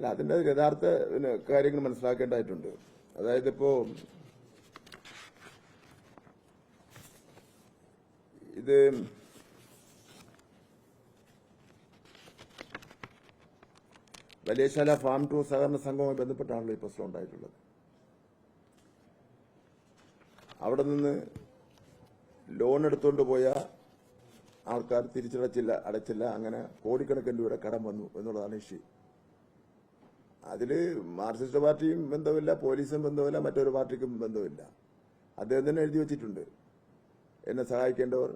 അല്ല അതിന്റെ യഥാർത്ഥ കാര്യങ്ങൾ മനസ്സിലാക്കേണ്ടതായിട്ടുണ്ട്. അതായത് ഇപ്പോ ഇത് വലിയശാല ഫാം ടു സഹകരണ സംഘവുമായി ബന്ധപ്പെട്ടാണല്ലോ ഈ പ്രശ്നം ഉണ്ടായിട്ടുള്ളത്. അവിടെ നിന്ന് ലോൺ എടുത്തുകൊണ്ട് പോയ ആൾക്കാർ തിരിച്ചടച്ചില്ല അടച്ചില്ല അങ്ങനെ കോടിക്കണക്കിന് രൂപയുടെ കടം വന്നു എന്നുള്ളതാണ് ഇഷ്യൂ അതിൽ മാർക്സിസ്റ്റ് പാർട്ടിയും ബന്ധമില്ല പോലീസും ബന്ധമില്ല മറ്റൊരു പാർട്ടിക്കും ബന്ധമില്ല. അദ്ദേഹം തന്നെ എഴുതി വെച്ചിട്ടുണ്ട്. എന്നെ സഹായിക്കേണ്ടവർ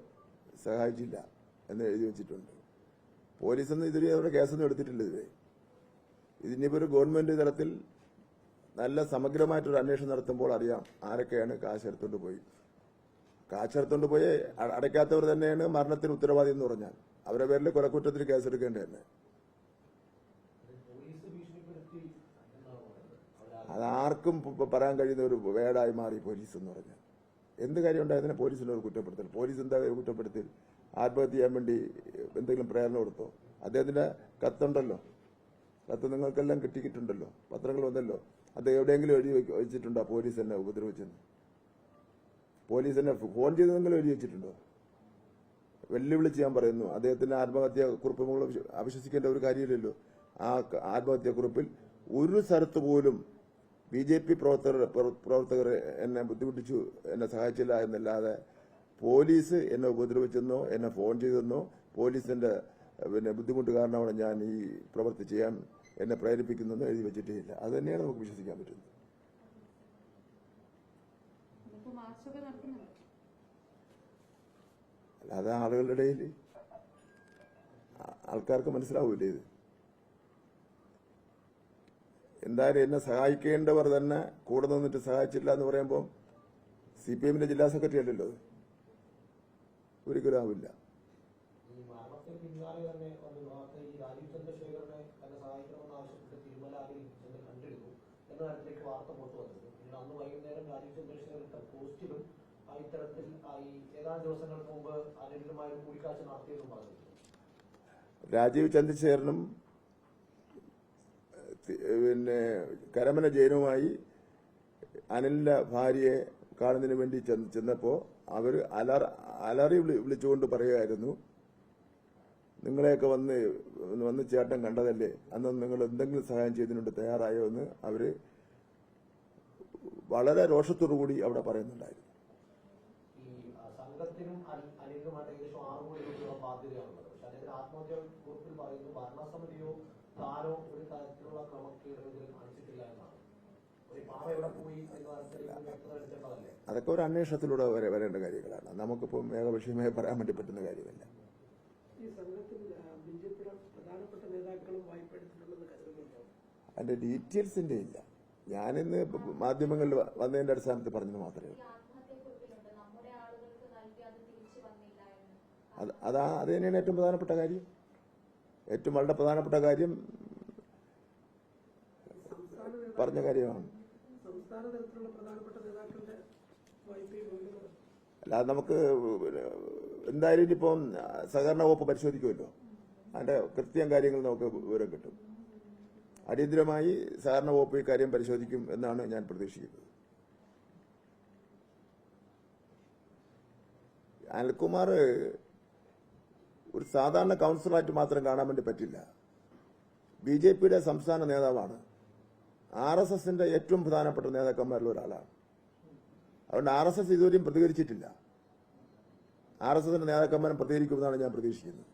സഹായിച്ചില്ല എന്ന് എഴുതി വെച്ചിട്ടുണ്ട്. പോലീസൊന്നും ഇതുവരെ അവരുടെ കേസൊന്നും എടുത്തിട്ടില്ല ഇതുവരെ. ഇതിനിപ്പോ ഒരു ഗവൺമെന്റ് തലത്തിൽ നല്ല സമഗ്രമായിട്ടൊരു അന്വേഷണം നടത്തുമ്പോൾ അറിയാം ആരൊക്കെയാണ് കാശ് എടുത്തുകൊണ്ട് പോയി. കാശ് എടുത്തുകൊണ്ട് പോയി അടയ്ക്കാത്തവർ തന്നെയാണ് മരണത്തിന് ഉത്തരവാദി എന്ന് പറഞ്ഞാൽ. അവരുടെ പേരിൽ കൊലക്കുറ്റത്തിന് കേസെടുക്കേണ്ടത് തന്നെ അത് ആർക്കും പ- പ- പറയാൻ കഴിയുന്ന ഒരു വേടായി മാറി പോലീസ് എന്ന് പറഞ്ഞാൽ. എന്ത് കാര്യം ഉണ്ടായതിനെ പോലീസിന്റെ ഒരു കുറ്റപ്പെടുത്തൽ പോലീസ് എന്താ കുറ്റപ്പെടുത്തൽ ആത്മഹത്യ ചെയ്യാൻ വേണ്ടി എന്തെങ്കിലും പ്രേരണ കൊടുത്തോ? അദ്ദേഹത്തിന്റെ കത്തുണ്ടല്ലോ. കത്ത് നിങ്ങൾക്കെല്ലാം കിട്ടിയിട്ടുണ്ടല്ലോ. പത്രങ്ങൾ വന്നല്ലോ. അദ്ദേഹം എവിടെയെങ്കിലും എഴുതി വെച്ചിട്ടുണ്ടോ? പോലീസ് എന്നെ ഉപദ്രവിച്ചെന്ന്. പോലീസ് എന്നെ ഫോൺ ചെയ്ത് നിങ്ങൾ എഴുതി വെച്ചിട്ടുണ്ടോ? വെല്ലുവിളിച്ച് ഞാൻ പറയുന്നു. അദ്ദേഹത്തിന്റെ ആത്മഹത്യ കുറിപ്പ് നമ്മൾ അവിശ്വസിക്കേണ്ട ഒരു കാര്യമില്ലല്ലോ. ആ ആത്മഹത്യാ കുറിപ്പിൽ ഒരു സ്ഥലത്ത് പോലും ബി ജെ പി പ്രവർത്തകർ പ്രവർത്തകർ എന്നെ ബുദ്ധിമുട്ടിച്ചു എന്നെ സഹായിച്ചില്ല എന്നല്ലാതെ പോലീസ് എന്നെ ഉപദ്രവിച്ചെന്നോ എന്നെ ഫോൺ ചെയ്തെന്നോ പോലീസിന്റെ പിന്നെ ബുദ്ധിമുട്ട് കാരണമാണ് ഞാൻ ഈ പ്രവൃത്തി ചെയ്യാൻ എന്നെ പ്രേരിപ്പിക്കുന്നതെന്ന് എഴുതി വെച്ചിട്ടേ ഇല്ല അത് തന്നെയാണ് നമുക്ക് വിശ്വസിക്കാൻ പറ്റുന്നത്. അല്ലാതെ ആളുകളുടെ ഇടയിൽ ആൾക്കാർക്ക് മനസ്സിലാവൂലേ ഇത്? എന്തായാലും എന്നെ സഹായിക്കേണ്ടവർ തന്നെ കൂടെ നിന്നിട്ട് സഹായിച്ചില്ല എന്ന് പറയുമ്പോൾ സി പി എമ്മിന്റെ ജില്ലാ സെക്രട്ടറി അല്ലല്ലോ ഒരിക്കലും ആവില്ല രാജീവ് ചന്ദ്രശേഖരനെ പിന്നെ കരമന ജയനുമായി അനിലിന്റെ ഭാര്യയെ കാണുന്നതിന് വേണ്ടി ചെന്നപ്പോൾ ചെന്നപ്പോ അവർ അലർ അലറി വിളി വിളിച്ചുകൊണ്ട് പറയുമായിരുന്നു നിങ്ങളെയൊക്കെ വന്ന് വന്ന് ചേട്ടൻ കണ്ടതല്ലേ? അന്ന് നിങ്ങൾ എന്തെങ്കിലും സഹായം ചെയ്തിട്ടുണ്ട് തയ്യാറായോ എന്ന് അവർ വളരെ രോഷത്തോടു കൂടി അവിടെ പറയുന്നുണ്ടായിരുന്നു. ആത്മഹത്യ താനോ ഒരു തരത്തിലുള്ള ക്രമക്കേടുകൾ കാണിച്ചിട്ടില്ല എന്നാണ്. അതൊക്കെ ഒരു അന്വേഷണത്തിലൂടെ വരെ വരേണ്ട കാര്യങ്ങളാണ്. നമുക്കിപ്പം ഏകപക്ഷീയമായി പറയാൻ വേണ്ടി പറ്റുന്ന കാര്യമല്ല. അതിന്റെ ഡീറ്റെയിൽസിന്റെ ഇല്ല. ഞാനിന്ന് മാധ്യമങ്ങളിൽ വന്നതിന്റെ അടിസ്ഥാനത്തിൽ പറഞ്ഞത് മാത്രമേ ഉള്ളൂ. ആത്മഹത്യക്കുറിപ്പിലുണ്ട്. നമ്മുടെ ആളുകൾക്ക് നൽകി അത് തിരിച്ചു വന്നില്ല എന്ന്. അതാ അത് തന്നെയാണ് ഏറ്റവും പ്രധാനപ്പെട്ട കാര്യം. ഏറ്റവും വളരെ പ്രധാനപ്പെട്ട കാര്യം പറഞ്ഞ കാര്യമാണ്. അല്ലാതെ നമുക്ക് എന്തായാലും ഇനിയിപ്പം സഹകരണ വകുപ്പ് പരിശോധിക്കുമല്ലോ. അതിന്റെ കൃത്യം കാര്യങ്ങൾ നമുക്ക് വിവരം കിട്ടും. അടിയന്തരമായി സഹകരണ വകുപ്പ് ഈ കാര്യം പരിശോധിക്കും എന്നാണ് ഞാൻ പ്രതീക്ഷിക്കുന്നത്. അനിൽകുമാർ ഒരു സാധാരണ കൗൺസിലറായിട്ട് മാത്രം കാണാൻ വേണ്ടി പറ്റില്ല. ബി ജെ പിയുടെ സംസ്ഥാന നേതാവാണ്. ആർ എസ് എസിന്റെ ഏറ്റവും പ്രധാനപ്പെട്ട നേതാക്കന്മാരിൽ ഒരാളാണ്. അതുകൊണ്ട് ആർ എസ് എസ് ഇതുവരെയും പ്രതികരിച്ചിട്ടില്ല. ആർ എസ് എസിന്റെ നേതാക്കന്മാരും പ്രതികരിക്കുമെന്നാണ് ഞാൻ പ്രതീക്ഷിക്കുന്നത്.